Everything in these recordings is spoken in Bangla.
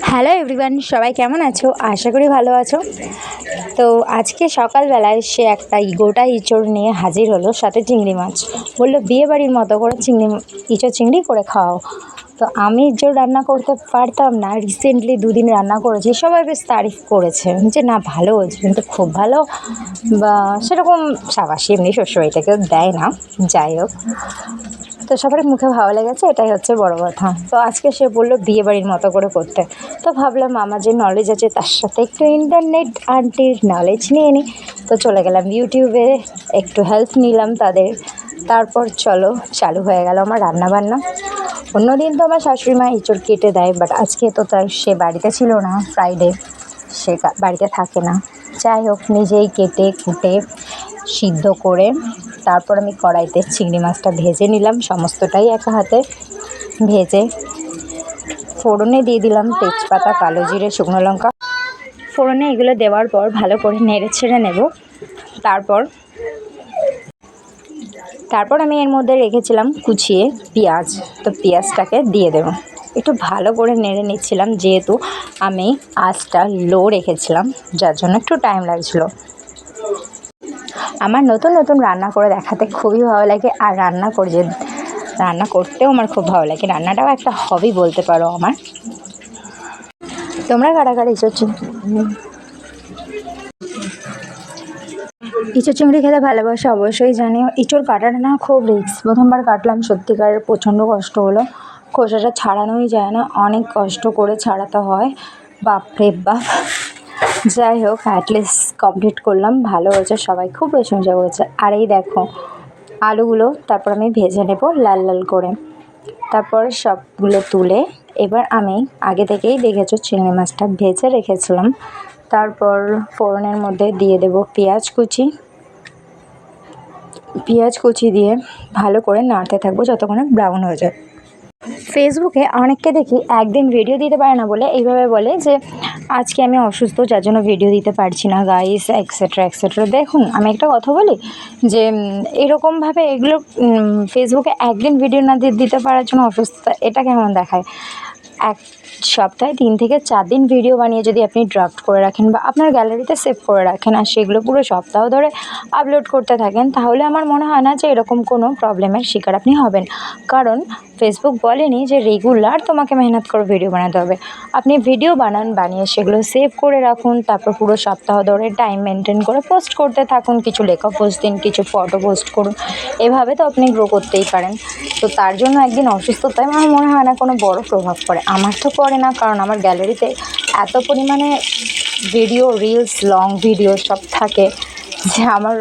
হ্যালো এভরিওয়ান সবাই কেমন আছো? আশা করি ভালো আছো। তো আজকে সকালবেলায় সে একটা গোটা ইঁচড় নিয়ে হাজির হলো সাথে চিংড়ি মাছ। বলল, বিয়ে বাড়ির মতো করে চিংড়ি ইঁচড় চিংড়ি করে খাওয়াও। তো আমি ইঁচড় রান্না করতে পারতাম না। রিসেন্টলি দুদিন রান্না করেছি, সবাই বেশ তারিফ করেছে। যে, না, ভালো হয়েছে, কিন্তু খুব ভালো। বা সেরকম সাবাসি এমনি শ্বশুরবাড়িতে কেউ দেয় না। যাই হোক। তো সবার মুখে ভালো লেগেছে, এটাই হচ্ছে বড় কথা। তো আজকে সে বলল বিয়ে বাড়ির মতো করে করতে। তো ভাবলাম আমার যে নলেজ আছে তার সাথে একটু ইন্টারনেট আন্টির নলেজ নিয়ে নিই। তো চলে গেলাম ইউটিউবে একটু হেল্প নিলাম তাদের। তারপর চলো, চালু হয়ে গেল আমার রান্নাবান্না। অন্যদিন তো আমার শাশুড়ি মা ইঁচড় কেটে দেয় বাট আজকে তো তার সে বাড়িতে ছিল না ফ্রাইডে সে বাড়িতে থাকে না। যাই হোক, নিজেই কেটে কুটে সিদ্ধ করে তারপর আমি কড়াইতে চিংড়ি মাছটা ভেজে নিলাম, সমস্তটাই একা হাতে ভেজে। ফোড়নে দিয়ে দিলাম তেজপাতা, কালো জিরে, শুকনো লঙ্কা। ফোড়নে এগুলো দেওয়ার পর ভালো করে নেড়ে ছেড়ে নেব। তারপর তারপর আমি এর মধ্যে রেখেছিলাম কুচিয়ে পেঁয়াজ। তো পেঁয়াজটাকে দিয়ে দেবো। একটু ভালো করে নেড়ে নিচ্ছিলাম, যেহেতু আমি আঁচটা লো রেখেছিলাম, যার জন্য একটু টাইম লাগছিল। আমার নতুন নতুন রান্না করে দেখাতে খুবই ভালো লাগে আর রান্না করে যে, রান্না করতেও আমার খুব ভালো লাগে। রান্নাটাও একটা হবি বলতে পারো আমার। তোমরা কারা কারা চিংড়ি ইঁচড় চিংড়ি খেতে ভালোবাসে অবশ্যই জানিও। ইঁচড় কাটাটা না খুব রিস্ক প্রথমবার কাটলাম সত্যিকার প্রচণ্ড কষ্ট হলো। খোসাটা ছাড়ানোই যায় না, অনেক কষ্ট করে ছাড়াতে হয়। বাপরে বাপ। যাই হোক অ্যাটলিস্ট কমপ্লিট করলাম। ভালো হয়েছে, সবাই খুব প্রশংসা করেছে। আর এই দেখো, আলুগুলো, তারপর আমি ভেজে নেব লাল লাল করে। তারপর সবগুলো তুলে, এবার আমি আগে থেকেই দেখেছ চিংড়ি মাছটা ভেজে রেখেছিলাম। তারপর ফোড়নের মধ্যে দিয়ে দেব পেঁয়াজ কুচি। পেঁয়াজ কুচি দিয়ে ভালো করে নাড়তে থাকব যতক্ষণে ব্রাউন হয়ে যায়। ফেসবুকে অনেককে দেখি একদিন ভিডিও দিতে পারে না বলে এইভাবে বলে যে, আজকে আমি অসুস্থ, যার জন্য ভিডিও দিতে পারছি না গাইস এক্সেট্রা এক্সেট্রা দেখুন, আমি একটা কথা বলি যে এরকমভাবে এগুলো ফেসবুকে একদিন ভিডিও না দিতে পারার জন্য অসুস্থতা, এটা কেমন দেখায়? এক সপ্তাহে তিন থেকে চার দিন ভিডিও বানিয়ে যদি আপনি ড্রাফট করে রাখেন বা আপনার গ্যালারিতে সেভ করে রাখেন আর সেগুলো পুরো সপ্তাহ ধরে আপলোড করতে থাকেন, তাহলে আমার মনে হয় না যে এরকম কোনো প্রবলেমের শিকার আপনি হবেন। কারণ ফেসবুক বলেনি যে রেগুলার তোমাকে মেহনত করে ভিডিও বানাতে হবে। আপনি ভিডিও বানান, বানিয়ে সেগুলো সেভ করে রাখুন, তারপর পুরো সপ্তাহ ধরে টাইম মেনটেন করে পোস্ট করতে থাকুন, কিছু লেখা পোস্ট দিন, কিছু ফটো পোস্ট করুন। এভাবে তো আপনি গ্রো করতেই পারেন। তো তার জন্য একদিন অসুস্থতায় আমার মনে হয় না কোনো বড় প্রভাব পড়ে। আমার তো পড়ে না, কারণ আমার গ্যালারিতে এত পরিমাণে ভিডিও রিলস লং ভিডিও সব থাকে। যে আমার,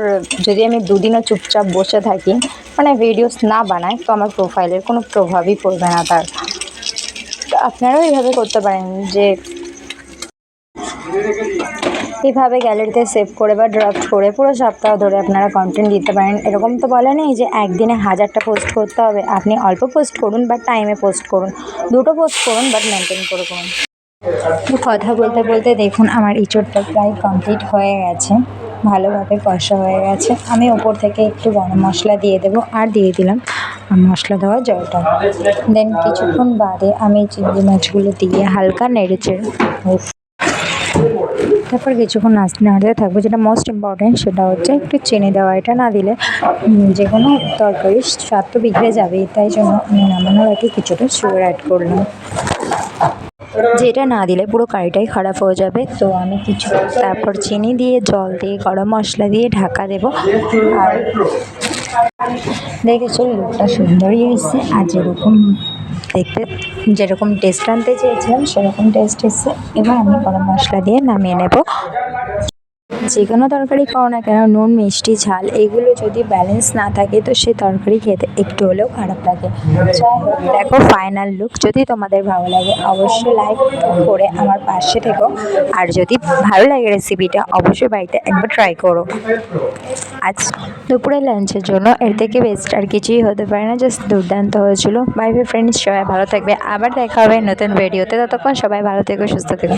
যদি আমি দুদিনও চুপচাপ বসে থাকি মানে ভিডিওস না বানায়, তো আমার প্রোফাইলের কোনো প্রভাবই পড়বে না তার। তো আপনারাও এইভাবে করতে পারেন যে, এইভাবে গ্যালারিতে সেভ করে বা ড্রাফট করে পুরো সপ্তাহ ধরে আপনারা কন্টেন্ট দিতে পারেন। এরকম তো বলে নেই যে একদিনে হাজারটা পোস্ট করতে হবে। আপনি অল্প পোস্ট করুন বা টাইমে পোস্ট করুন। দুটো পোস্ট করুন বাট মেনটেন করে করুন। কথা বলতে বলতে দেখুন, আমার ইঁচড়টা প্রায় কমপ্লিট হয়ে গেছে। ভালোভাবে কষা হয়ে গেছে। আমি ওপর থেকে একটু গরম মশলা দিয়ে দেবো আর দিয়ে দিলাম মশলা দেওয়া জলটা। দেন কিছুক্ষণ বাদে আমি চিংড়ি মাছগুলো দিয়ে হালকা নেড়েচে উফ তারপর কিছুক্ষণ নাচতে নাড়তে থাকব। যেটা মোস্ট ইম্পর্ট্যান্ট সেটা হচ্ছে একটু চিনি দেওয়া। এটা না দিলে যে কোনো তরকারির স্বাদ তো বিগড়ে যাবেই। তাই জন্য আমি নামানোর আগে কিছুটা সুগার অ্যাড করলাম। যেটা না দিলে পুরো কারিটাই খারাপ হয়ে যাবে। তো আমি কিছু তারপর চিনি দিয়ে, জল দিয়ে, গরম মশলা দিয়ে ঢাকা দেবো। আর দেখেছ লোকটা সুন্দরই এসছে আর যেরকম দেখতে, যেরকম টেস্ট আনতে চেয়েছিলাম, সেরকম টেস্ট এসছে। এবার আমি গরম মশলা দিয়ে নামিয়ে নেব। যে কোনো তরকারি খাও না কেন, নুন, মিষ্টি, ঝাল, এগুলো যদি ব্যালেন্স না থাকে তো সেই তরকারি খেতে একটু হলেও খারাপ লাগে। যাই হোক, দেখো ফাইনাল লুক যদি তোমাদের ভালো লাগে অবশ্যই লাইক করে আমার পাশে থেকো। আর যদি ভালো লাগে রেসিপিটা অবশ্যই বাড়িতে একবার ট্রাই করো। আজ দুপুরে লাঞ্চের জন্য এর থেকে বেস্ট আর কিছুই হতে পারে না জাস্ট দুর্দান্ত হয়েছিল। বাই বাই ফ্রেন্ডস সবাই ভালো থাকবে। আবার দেখা হবে নতুন ভিডিওতে ততক্ষণ সবাই ভালো থেকো, সুস্থ থেকো।